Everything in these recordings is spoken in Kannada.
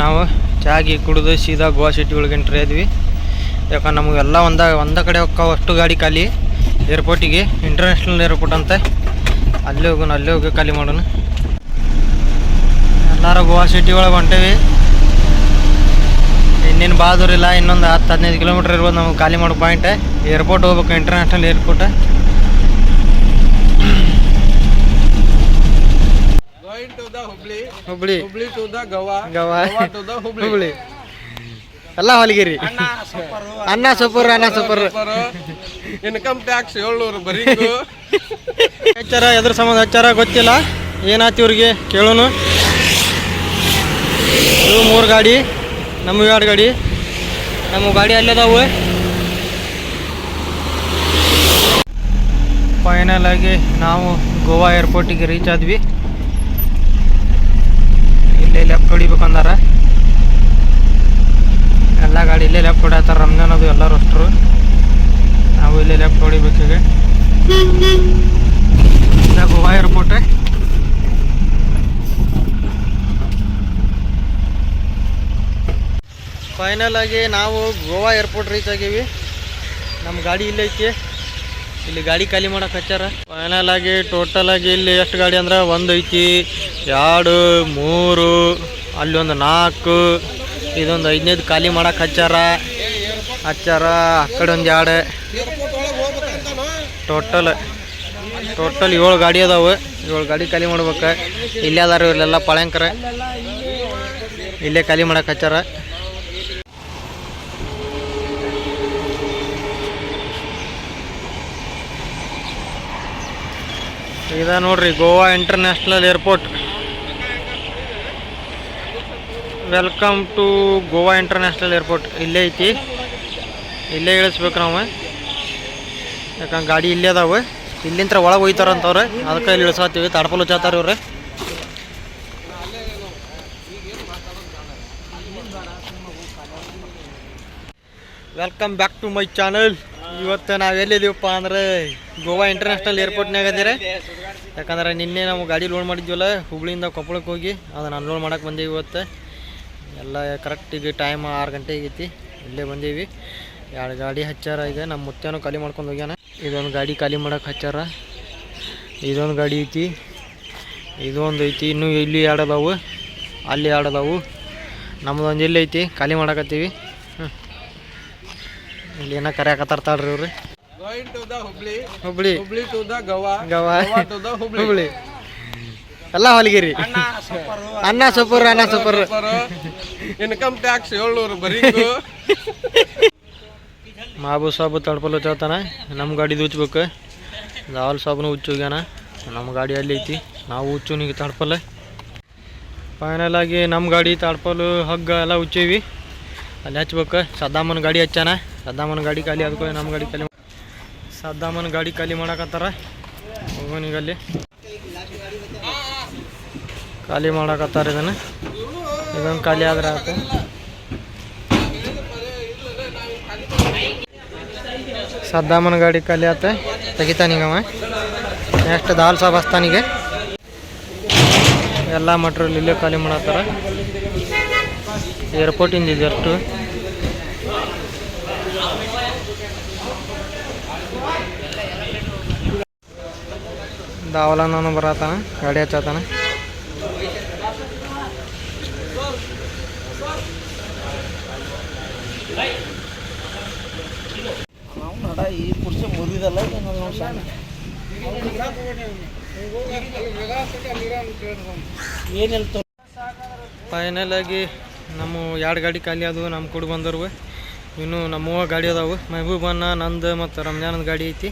ನಾವು ಚಾಗಿ ಕುಡಿದು ಸೀದಾ ಗೋವಾ ಸಿಟಿ ಒಳಗೆ ಎಂಟ್ರಿ ಆದ್ವಿ. ಯಾಕಂದ್ರೆ ನಮಗೆಲ್ಲ ಒಂದ ಒಂದ ಕಡೆ ಹೋಗ್ತಾವ ಅಷ್ಟು ಗಾಡಿ ಖಾಲಿ. ಏರ್ಪೋರ್ಟಿಗೆ ಇಂಟರ್ನ್ಯಾಷನಲ್ ಏರ್ಪೋರ್ಟ್ ಅಂತ. ಅಲ್ಲೇ ಹೋಗೋಣ, ಅಲ್ಲೇ ಹೋಗಿ ಖಾಲಿ ಮಾಡೋಣ. ಎಲ್ಲರೂ ಗೋವಾ ಸಿಟಿ ಒಳಗೆ ಹೊಂಟೇವಿ. ಇನ್ನೇನು ಬಾದೂರಿಲ್ಲ ಇನ್ನೊಂದು ಹತ್ತು ಹದಿನೈದು ಕಿಲೋಮೀಟ್ರ್ ಇರ್ಬೋದು ನಮಗೆ ಖಾಲಿ ಮಾಡೋ ಪಾಯಿಂಟ್ ಏರ್ಪೋರ್ಟ್ ಹೋಗ್ಬೇಕು international airport Hubli, Hubli to the Goa Goa to the Hubli. Hubli. ಎಲ್ಲ ಹೊಲಗಿರಿ. ಅನ್ನ ಸೂಪರ್. ಅನ್ನ ಸೂಪರ್ ಇನ್ಕಮ್ ಟ್ಯಾಕ್ಸ್ ಏಳ್ನೂರು ಬರೀ ಹೆಚ್ಚಾರ ಎದ್ರ ಸಂಬಂಧ ಹೆಚ್ಚಾರ ಗೊತ್ತಿಲ್ಲ. ಏನಾಯ್ತು ಇವ್ರಿಗೆ? ಕೇಳೋನು. ಇವು ಮೂರು ಗಾಡಿ ನಮ್ಮ ಎರಡು ಗಾಡಿ. ನಮ್ಮ ಗಾಡಿ ಅಲ್ಲದಾವು ಫೈನಲ್ ಆಗಿ ನಾವು ಗೋವಾ ಏರ್ಪೋರ್ಟಿಗೆ ರೀಚ್ ಆದ್ವಿ. ಇಲ್ಲೇ ಲೆಫ್ಟ್ ಹೊಡಿಬೇಕು ಅಂದಾರ. ಎಲ್ಲ ಗಾಡಿ ಇಲ್ಲೇ ಲೆಫ್ಟ್ ಹೊಡ್ಯಾತಾರ ರಂಜಾನ್ ಅದು ಎಲ್ಲರೂ ಅಷ್ಟರು. ನಾವು ಇಲ್ಲೇ ಲೆಫ್ಟ್ ಈಗ. ಗೋವಾ ಏರ್ಪೋರ್ಟ್ ಫೈನಲ್ ಆಗಿ ನಾವು ಗೋವಾ ಏರ್ಪೋರ್ಟ್ ರೀಚ್ ಆಗೀವಿ. ನಮ್ಮ ಗಾಡಿ ಇಲ್ಲೇ ಐತಿ. ಇಲ್ಲಿ ಗಾಡಿ ಖಾಲಿ ಮಾಡಕ್ಕೆ ಹಚ್ಚಾರ ಫೈನಲ್ ಆಗಿ ಟೋಟಲ್ ಆಗಿ ಇಲ್ಲಿ ಎಷ್ಟು ಗಾಡಿ ಅಂದ್ರೆ ಒಂದು ಐತಿ. ಎರಡು, ಮೂರು ಅಲ್ಲಿ ಒಂದು ನಾಲ್ಕು, ಇದೊಂದು ಐದನೇದು ಖಾಲಿ ಮಾಡಕ್ಕೆ ಹಚ್ಚಾರ. ಹಚ್ಚಾರ, ಆ ಕಡೆ ಒಂದು ಎರಡು. ಟೋಟಲ್ ಟೋಟಲ್ ಏಳು ಗಾಡಿ ಅದಾವೆ. ಏಳು ಗಾಡಿ ಖಾಲಿ ಮಾಡ್ಬೇಕು. ಇಲ್ಲೇ ಅದಾರ ಇಲ್ಲೆಲ್ಲ ಪಳಂಕರ. ಇಲ್ಲೇ ಖಾಲಿ ಮಾಡಕ್ಕೆ ಹಚ್ಚಾರ. ಇದ ನೋಡ್ರಿ Goa international airport. Welcome to Goa international airport ಇಲ್ಲೇ ಐತಿ. ಇಲ್ಲೇ ಇಳಿಸ್ಬೇಕು ನಾವು. ಯಾಕಂದ್ರೆ ಗಾಡಿ ಇಲ್ಲೇ ಅದಾವೆ. ಇಲ್ಲಿಂತ್ರ ಒಳಗೆ ಹೋಯ್ತಾರಂತವ್ರೆ. ಅದಕ್ಕೆ ಇಲ್ಲಿ ಇಳಿಸಾತೀವಿ ತಡ್ಪಲು ಚಾತಾರ ಇವ್ರೆ welcome back to my channel ಇವತ್ತು ನಾವು ಎಲ್ಲಿದ್ದೀವಪ್ಪ ಅಂದ್ರೆ ಗೋವಾ ಇಂಟರ್ನ್ಯಾಷನಲ್ ಏರ್ಪೋರ್ಟ್ನಾಗ ಅದೀರಿ ಯಾಕಂದ್ರೆ ನಿನ್ನೆ ನಾವು ಗಾಡಿ ಲೋಡ್ ಮಾಡಿದ್ವಲ್ಲ, ಹುಬ್ಳಿಯಿಂದ ಕೊಪ್ಪಳಕ್ಕೆ ಹೋಗಿ, ಅದನ್ನು ಅನ್ಲೋಡ್ ಮಾಡಕ್ಕೆ ಬಂದೀವಿ ಇವತ್ತು. ಎಲ್ಲ ಈಗ ಟೈಮ್ ಆರು ಗಂಟೆ ಆಗೈತಿ ಇಲ್ಲೇ ಬಂದೀವಿ. ಎರಡು ಗಾಡಿ ಹಚ್ಚಾರ ಈಗ. ನಮ್ಮ ಮುತ್ತೇನು ಖಾಲಿ ಮಾಡ್ಕೊಂಡು ಹೋಗ್ಯಾನ. ಇದೊಂದು ಗಾಡಿ ಖಾಲಿ ಮಾಡಕ್ಕೆ ಹಚ್ಚಾರ. ಇದೊಂದು ಗಾಡಿ ಐತಿ. ಇದೊಂದು ಐತಿ. ಇನ್ನೂ ಇಲ್ಲಿ ಎರಡು ಅದಾವು. ಅಲ್ಲಿ ಎರಡು ಅದಾವು. ನಮ್ಮದೊಂದು ಇಲ್ಲಿ ಐತಿ. ಖಾಲಿ ಮಾಡಕತ್ತೀವಿ. ಹ್ಞೂ ಇಲ್ಲಿ ಏನೋ ಕರೆಯಕತ್ತಾರ್ತಾಳ್ರಿ ಇವ್ರು. ಇವ್ರಿ Hubli Hubli Hubli to the Goa Goa to the Hubli Hubli ಎಲ್ಲ ಹೊಲಿಗಿರಿ. ಅನ್ನ ಸೂಪರ್. ಅನ್ನ ಸೂಪರ್ ಇನ್ಕಮ್ ಟ್ಯಾಕ್ಸ್ ಏಳ್ನೂರು ಬರೀ ಮಾಬು ಸಾಬು ತಡ್ಪಲು ಚೇತಾನ ನಮ್ಮ ಗಾಡಿ ಉಚ್ಬೇಕು. ದಾವಲ್ ಸಾಬ್ನು ಉಚ್ಚೋಗ್ಯಾನ ನಮ್ಮ ಗಾಡಿ ಅಲ್ಲಿ ಐತಿ. ನಾವು ಉಚ್ಚು ನೀಗ ತಡ್ಪಲ್ಲ ಫೈನಲ್ ಆಗಿ ನಮ್ಮ ಗಾಡಿ ತಡ್ಪಲು ಹಗ್ಗ ಎಲ್ಲ ಉಚ್ಚೀವಿ. ಅಲ್ಲಿ ಹಚ್ಬೇಕು. ಸದ್ದಾಮನ ಗಾಡಿ ಹಚ್ಚಾನ ಸದ್ದಾಮನ ಗಾಡಿ ಖಾಲಿ ಅದಕ್ಕೆ ನಮ್ಮ ಗಾಡಿ ಖಾಲಿ ಸದ್ದಾಮನ ಗಾಡಿ ಖಾಲಿ ಮಾಡಕತ್ತಾರ. ಹೋಗೋನಿಗ ಅಲ್ಲಿ. ಖಾಲಿ ಮಾಡಕತ್ತಾರ ಇದನ್ನ. ಇದೊಂದು ಖಾಲಿ ಆದ್ರೆ ಆಯ್ತು ಸದ್ದಾಮನ ಗಾಡಿ ಖಾಲಿ ಆತ. ತೆಗಿತಾನೀಗವ. ನೆಕ್ಸ್ಟ್ ದಾಲ್ ಸಾಬ್ ಹಸ್ತಾನಿಗೆ ಎಲ್ಲ ಮಟ್ರಿಯಲ್ ಇಲ್ಲೇ ಖಾಲಿ ಮಾಡತ್ತಾರ. ಏರ್ಪೋರ್ಟಿಂದ ಇದೆ ಅಷ್ಟು. ದಾವಲನ ಬರತಾನ ಗಾಡಿ ಹಚ್ಚತಾನ ಈ ಮುರಿದಲ್ಲ ಏನಿಲ್ಲ ಫೈನಲ್ ಆಗಿ ನಮ್ಮ ಎರಡು ಗಾಡಿ ಖಾಲಿ ಆದವು, ನಮ್ಮ ಕೂಡ ಬಂದರು ಇನ್ನು ನಮ್ಮವ್ವ ಗಾಡಿ ಅದಾವು. ಮೆಹಬೂಬನ್ನ ನಂದು ಮತ್ತು ರಂಜಾನದ ಗಾಡಿ ಐತಿ.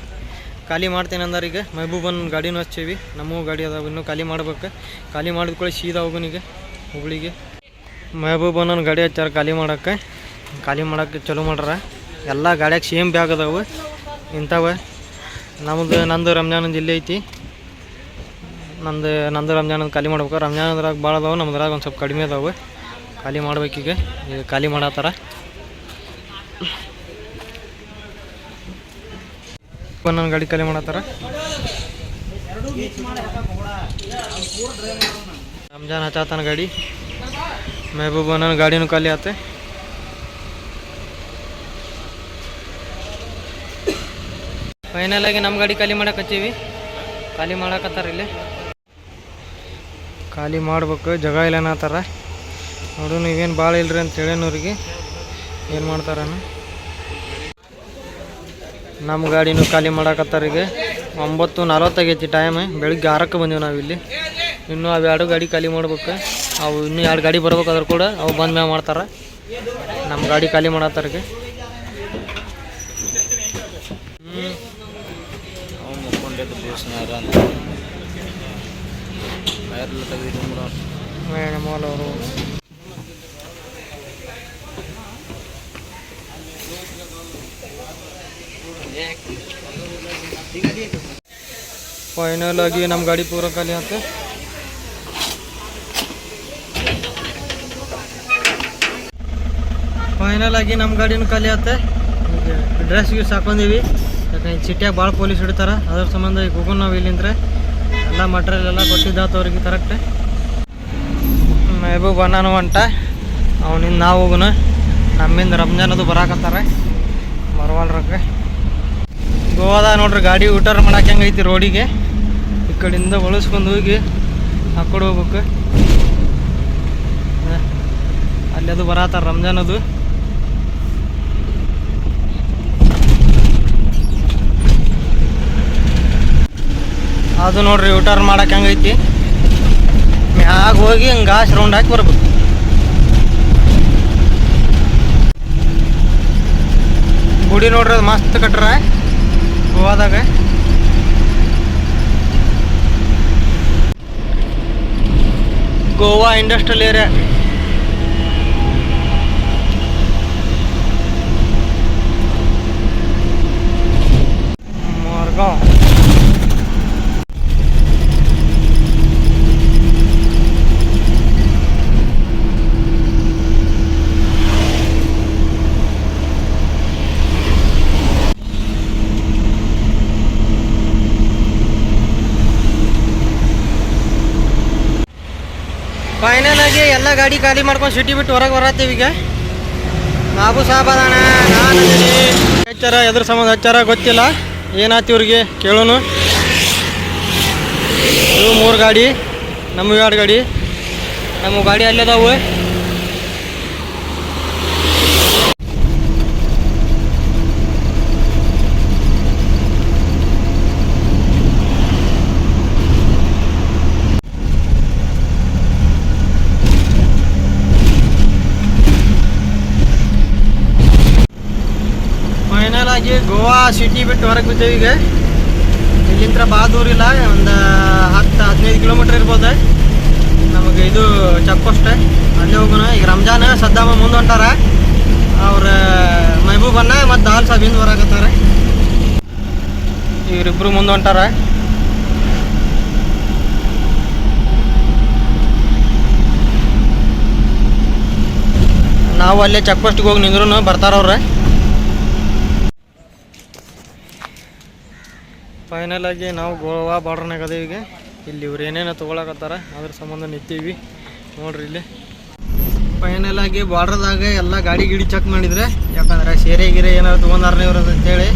ಖಾಲಿ ಮಾಡ್ತೇನೆ ಅಂದ್ರೆ ಈಗ. ಮೆಹಬೂಬನ್ ಗಾಡಿನೂ ಹಚ್ಚೇವಿ. ನಮ್ಮವು ಗಾಡಿ ಅದಾವು. ಇನ್ನೂ ಖಾಲಿ ಮಾಡ್ಬೇಕು. ಖಾಲಿ ಮಾಡಿದ ಕೂಡ ಸೀದಾ ಹೋಗೋನಿಗೆ ಹುಬ್ಳಿಗೆ. ಮೆಹಬೂಬನ ಗಾಡಿ ಹಚ್ಚಾರ ಖಾಲಿ ಮಾಡಕ್ಕೆ. ಖಾಲಿ ಮಾಡಕ್ಕೆ ಚಲೋ ಮಾಡ್ಯಾರ ಎಲ್ಲ ಗಾಡ್ಯಾಗ ಸೇಮ್ ಬ್ಯಾಗ್ ಅದಾವೆ. ಇಂಥವ. ನಮ್ಮದು ನಂದು ರಂಜಾನ್ ಇಲ್ಲೇ ಐತಿ. ನಂದು ನಂದು ರಂಜಾನದ ಖಾಲಿ ಮಾಡ್ಬೇಕು. ರಂಜಾನಂದ್ರಾಗ ಭಾಳ ಅದಾವೆ ನಮ್ಮದ್ರಾಗ ಒಂದು ಸ್ವಲ್ಪ ಕಡಿಮೆ ಅದಾವೆ. ಖಾಲಿ ಮಾಡ್ಬೇಕೀಗ ಈಗ. ಖಾಲಿ ಮಾಡತ್ತಾರ. ನನ್ನ ಗಾಡಿ ಖಾಲಿ ಮಾಡತ್ತಾರ. ರಂಜಾನ್ ಹಚ್ಚಾತನ ಗಾಡಿ. ಮೆಹಬೂಬನ ಗಾಡಿನೂ ಖಾಲಿ ಆತ. ಫೈನಲ್ ಆಗಿ ನಮ್ಮ ಗಾಡಿ ಖಾಲಿ ಹಚ್ಚೀವಿ ಖಾಲಿ ಮಾಡಕತ್ತಾರ ಇಲ್ಲಿ. ಖಾಲಿ ಮಾಡ್ಬೇಕು, ಜಾಗ ಇಲ್ಲ ಅನ್ನತಾರ ನೋಡು, ನೀವೇನು ಭಾಳ ಇಲ್ರಿ ಅಂತ ಹೇಳೇನವ್ರಿಗೆ ಏನು ಮಾಡ್ತಾರನ? ನಮ್ಮ ಗಾಡಿನೂ ಖಾಲಿ ಮಾಡಕತ್ತಾರ ಈಗ. ಒಂಬತ್ತು ನಲ್ವತ್ತಾಗೈತಿ ಟೈಮ್ ಬೆಳಿಗ್ಗೆ ಆರಕ್ಕೆ ಬಂದೀವಿ ನಾವು ಇಲ್ಲಿ. ಇನ್ನೂ ಅವು ಎರಡು ಗಾಡಿ ಖಾಲಿ ಮಾಡ್ಬೇಕು. ಅವು ಇನ್ನೂ ಎರಡು ಗಾಡಿ ಬರ್ಬೇಕಾದ್ರೆ ಕೂಡ ಅವು ಬಂದ ಮ್ಯಾಗ ಮಾಡ್ತಾರೆ. ನಮ್ಮ ಗಾಡಿ ಖಾಲಿ ಮಾಡತ್ತಾರ ಈಗ ಹ್ಞೂ ಅವ್ನು ಮುಕ್ಕೊಂಡಿದ್ದು అని. వైర్లు ವೈರ್ಲ ತೆಗೆದಿಟ್ಟು ಮೇಡಮೋಲ್ ಅವರು ಫೈನಲ್ ಆಗಿ ನಮ್ಮ ಗಾಡಿ ಪೂರ ಖಾಲಿ ಫೈನಲ್ ಆಗಿ ನಮ್ಮ ಗಾಡಿನ ಖಾಲಿ ಡ್ರೆಸ್ ಗೀಸ್ ಹಾಕೊಂಡೀವಿ ಸಿಟಿಯಾಗ ಭಾಳ ಪೊಲೀಸ್ ಹಿಡಿತಾರೆ. ಅದ್ರ ಸಂಬಂಧ ಈ ಗೂಗಲ್ ನಾವು ಇಲ್ಲಿಂದ್ರೆ ಎಲ್ಲ ಮಟ್ರಿಯಲ್ ಎಲ್ಲ ಕೊಟ್ಟಿದ್ದಾತ ಅವ್ರಿಗೆ ಕರೆಕ್ಟ್ ಮೇಬು ಬನಾನು ಹೊಂಟ ಅವನಿಂದ ನಾವು ಹೋಗೋಣ ನಮ್ಮಿಂದ ರಂಜಾನ್ ಅದು ಬರಾಕತ್ತಾರ. ಮರವಾಳ್ರಕ್ಕೆ ಗೋವಾದ ನೋಡ್ರಿ, ಗಾಡಿ ಊಟರ್ ಮಾಡಕ್ಕೆ ಹೆಂಗೈತಿ ರೋಡಿಗೆ. ಈ ಕಡೆಯಿಂದ ಒಳಸ್ಕೊಂಡು ಹೋಗಿ ಹಾಕೊಂಡು ಕಡೆ ಹೋಗ್ಬೇಕು. ಅಲ್ಲಿ ಅದು ಬರತ್ತಾರ ರಂಜಾನ್ ಅದು. ಅದು ನೋಡ್ರಿ ಯೂಟರ್ನ್ ಮಾಡಕ್ಕೆ ಹೆಂಗೈತಿ ಮ್ಯಾಗ ಹೋಗಿ ಹಿಂಗೆ ಗಾಸ್ ರೌಂಡ್ ಹಾಕಿ ಬರ್ಬೇಕು. ಗುಡಿ ನೋಡ್ರಿ, ಅದು ಮಸ್ತ್ ಕಟ್ರ ಗೋವಾದಾಗ. Goa industrial area Margao final ಆಗಿ ಎಲ್ಲ ಗಾಡಿ ಖಾಲಿ ಮಾಡ್ಕೊಂಡು ಸಿಟಿ ಬಿಟ್ಟು ಹೊರಗೆ ಬರತ್ತೀವಿ ಈಗ. ಬಾಬು ಸಾಬ್ ಅದಣ ನಾನು. ಹಚ್ಚಾರ ಎದ್ರ ಸಂಬಂಧ ಹಚ್ಚಾರ ಗೊತ್ತಿಲ್ಲ. ಏನಾಯ್ತು ಇವ್ರಿಗೆ? ಕೇಳೋನು. ಇವು ಮೂರು ಗಾಡಿ ನಮ್ಮ ಎರಡು ಗಾಡಿ. ನಮ್ಮ ಗಾಡಿ ಅಲ್ಲದಾವು ಫೈನಲ್ ಆಗಿ ಗೋವಾ ಸಿಟಿ ಬಿಟ್ಟು ಹೊರಗೆ ಬಿದ್ದೇವೆ ಈಗ. ಇಲ್ಲಿಂದ ಭಾಳ ದೂರ ಇಲ್ಲ, ಒಂದು ಹತ್ತು, ಹದಿನೈದು ಕಿಲೋಮೀಟ್ರ್ ಇರ್ಬೋದು. ನಮಗೆ ಇದು ಚೆಕ್ ಪೋಸ್ಟ್ ಅಲ್ಲೇ ಹೋಗೋಣ. ಈಗ ರಂಜಾನ್ ಸದ್ದಾಮ ಮುಂದೆ ಹೊಂಟಾರ. ಅವ್ರ ಮೆಹಬೂಬನ್ನ ಮತ್ತು ದಾಲ್ ಸಾಬ್ ಹಿಂದೆ ಇವರಿಬ್ಬರು ಮುಂದೆ ಹೊಂಟಾರ. ನಾವು ಅಲ್ಲೇ ಚೆಕ್ ಪೋಸ್ಟಿಗೆ ಹೋಗಿ ನಿಂದ್ರು ಬರ್ತಾರ ಫೈನಲ್ ಆಗಿ ನಾವು ಗೋವಾ ಬಾರ್ಡ್ರ್ನಾಗ ಈಗ. ಇಲ್ಲಿ ಇವ್ರು ಏನೇನೋ ತೊಗೊಳಕತ್ತಾರ, ಅದ್ರ ಸಂಬಂಧ ನಿಂತೀವಿ. ನೋಡ್ರಿ ಇಲ್ಲಿ. ಫೈನಲ್ ಆಗಿ ಬಾರ್ಡ್ರದಾಗ ಎಲ್ಲ ಗಾಡಿ ಗಿಡಿ ಚೆಕ್ ಮಾಡಿದ್ರೆ, ಯಾಕಂದ್ರೆ ಸೇರೆ ಗಿರೆ ಏನಾದ್ರು ತೊಗೊಂಡಾರನೇ ಇವ್ರು ಅಂತೇಳಿ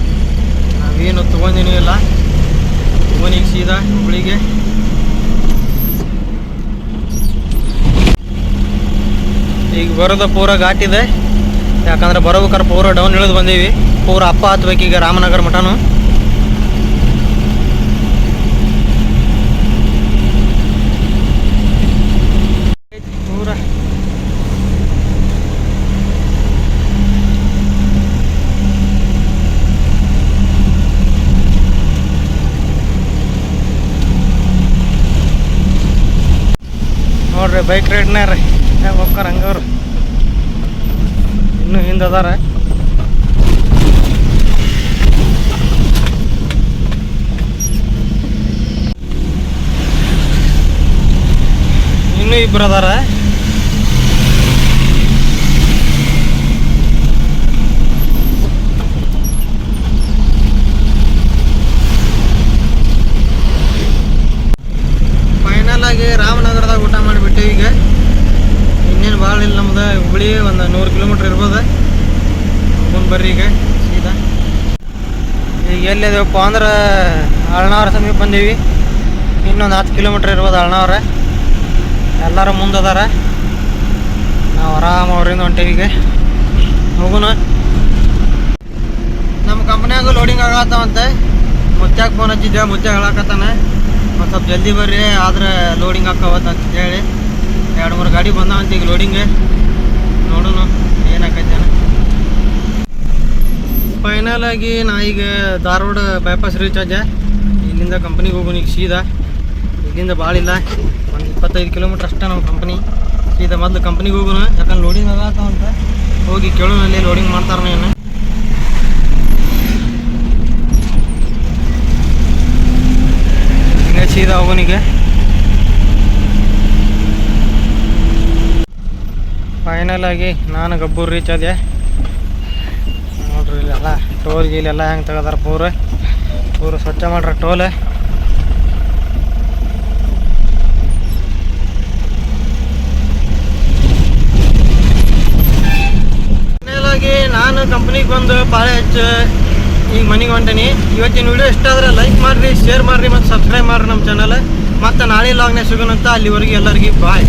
ನಾವೇನು ತೊಗೊಂಡಿನೂ ಇಲ್ಲ. ಓನಿಗೆ ಸೀದಾ ಹುಬ್ಳಿಗೆ. ಈಗ ಬರೋದ ಪೂರ ಘಾಟಿದೆ ಯಾಕಂದ್ರೆ ಬರೋಬೇಕಾರೆ ಪೂರ ಡೌನ್ ಇಳಿದು ಬಂದೀವಿ. ಪೂರ ಅಪ್ಪ ಹತ್ಬೇಕೀಗ ರಾಮನಗರ ಮಠನು ಪೂರ ಬೈಕ್ ರೀ. ಹೆಂಗೆ ಹೋಗ್ತಾರ ಹಂಗವ್ರು ಇನ್ನೂ ಹಿಂದೆ ಅದಾರ. ಇನ್ನೂ ಇಬ್ಬರು ಅದಾರ ಫೈನಲ್ ಆಗಿ ರಾಮನಗರದಾಗ ಊಟ ಮಾಡಿಬಿಟ್ಟೆ ಈಗ ಇನ್ನೇನು ಭಾಳ ಭಾಳ ಇಲ್ಲ ನಮ್ದು ಹುಬ್ಳಿ ಒಂದು ನೂರು ಕಿಲೋಮೀಟ್ರ್ ಇರ್ಬೋದು ಹೋಗೋಣ ಬರ್ರಿ ಈಗ ಸೀದಾ ಎಲ್ಲಿದೇವಪ್ಪ ಅಂದ್ರೆ ಅಳ್ನಾವರ ಸಮೀಪ ಬಂದೀವಿ. ಇನ್ನೊಂದು ಹತ್ತು ಕಿಲೋಮೀಟ್ರ್ ಇರ್ಬೋದು ಅಳ್ನಾವರ. ಎಲ್ಲರೂ ಮುಂದದಾರ. ನಾವು ಆರಾಮ ಅವ್ರಿಂದ ಹೊಂಟೇವಿ ಹೋಗೋಣ ನಮ್ಮ ಕಂಪ್ನಿಯಾಗು ಲೋಡಿಂಗ್ ಆಗತ್ತವಂತೆ ಮುತ್ಯಾಗ ಫೋನ್ ಹಚ್ಚಿದ್ದೆ ಮುತ್ಯಾಗ ಹೇಳಕತ್ತಾನೆ. ಒಂದು ಸ್ವಲ್ಪ ಜಲ್ದಿ ಬರ್ರಿ, ಆದ್ರೆ ಲೋಡಿಂಗ್ ಆಕ್ಕವತ್ತ ಅಂತ ಹೇಳಿ ಎರಡು ಮೂರು ಗಾಡಿ ಬಂದಾವಂತ ಈಗ ಲೋಡಿಂಗ್ ನೋಡೋಣ ಫೈನಲ್ ಆಗಿ ನಾ ಈಗ ಧಾರವಾಡ ಬೈಪಾಸ್ ರೀಚ್ ಆದೆ ಇಲ್ಲಿಂದ ಕಂಪ್ನಿಗೆ ಹೋಗೋಣ ಈಗ ಸೀದಾ. ಇಲ್ಲಿಂದ ಭಾಳ ಇಲ್ಲ. ಒಂದು ಇಪ್ಪತ್ತೈದು ಕಿಲೋಮೀಟ್ರ್ ಅಷ್ಟೇ ನಮ್ಮ ಕಂಪ್ನಿ ಸೀದಾ ಮೊದಲು ಕಂಪ್ನಿಗೆ ಹೋಗೋಣ. ಯಾಕಂದ್ರೆ ಲೋಡಿಂಗ್ ಆಗತ್ತವಂತ ಹೋಗಿ ಕೇಳೋಣ ಅಲ್ಲಿ ಲೋಡಿಂಗ್ ಮಾಡ್ತಾರೆ ಏನು. ಈಗ ಸೀದಾ ಹೋಗೋನಿಗೆ ಫೈನಲ್ ಆಗಿ ನಾನು ಗಬ್ಬೂರು ರೀಚ್ ಆದೆ ಇಲ್ಲೆಲ್ಲ ಟೋಲ್ ಗೀಲೆಲ್ಲ ಹೆಂಗೆ ತೆಗೆದಾರ ಪೂರ? ಪೂರ ಸ್ವಚ್ಛ ಮಾಡ್ರ ಟೋಲ್ ನಾನು ಕಂಪ್ನಿಗೆ ಬಂದು ಭಾಳ ಹೆಚ್ಚು ಈಗ ಮನೆಗೆ ಹೊಂಟೇನಿ. ಇವತ್ತಿನ ವಿಡಿಯೋ ಇಷ್ಟ ಆದರೆ ಲೈಕ್ ಮಾಡಿರಿ ಶೇರ್ ಮಾಡಿರಿ ಮತ್ತು ಸಬ್ಸ್ಕ್ರೈಬ್ ಮಾಡಿರಿ ನಮ್ಮ ಚಾನಲ್ ಮತ್ತು ನಾಳೆ ಲಾಗ್ನೇ ಸಿಗೋಣಂತ ಅಲ್ಲಿವರೆಗೆ ಎಲ್ಲರಿಗೂ ಬಾಯ್